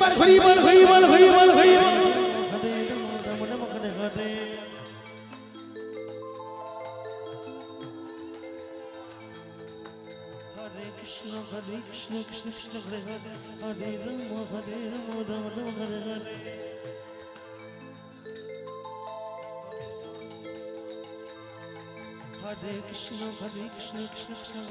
বিদায় করে একবার হরি বল হরি বল হরি বল হরি বল হরে রাম রাম রাম হরে হরে হরে কৃষ্ণ হরে কৃষ্ণ কৃষ্ণ কৃষ্ণ হরে হরে হরে রাম হরে রাম রাম রাম হরে হরে হরে কৃষ্ণ হরে কৃষ্ণ কৃষ্ণ কৃষ্ণ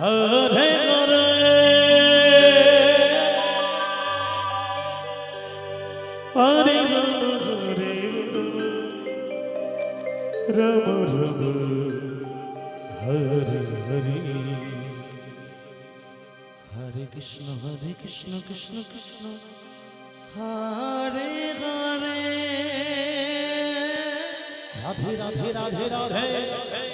হরে হরে। হরে হরে। রাম রাম। হরে হরে। হরে কৃষ্ণ হরে কৃষ্ণ কৃষ্ণ কৃষ্ণ। হরে হরে। রাধে রাধে রাধে রাধে।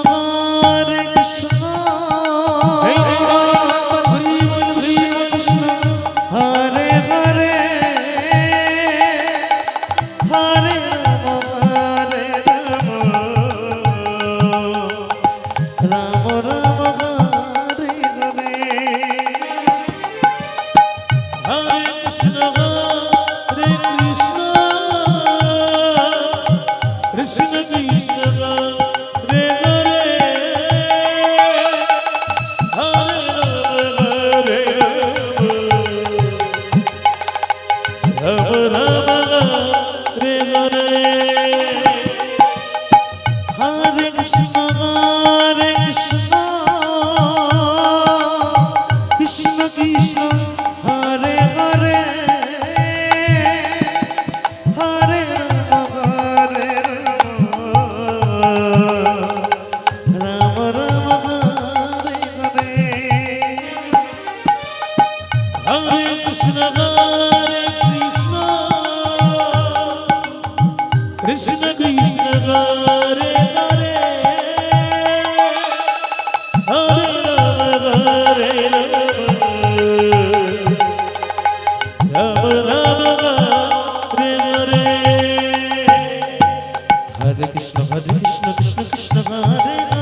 কৃষ্ণ কৃষ্ণ কৃষ্ণ হরে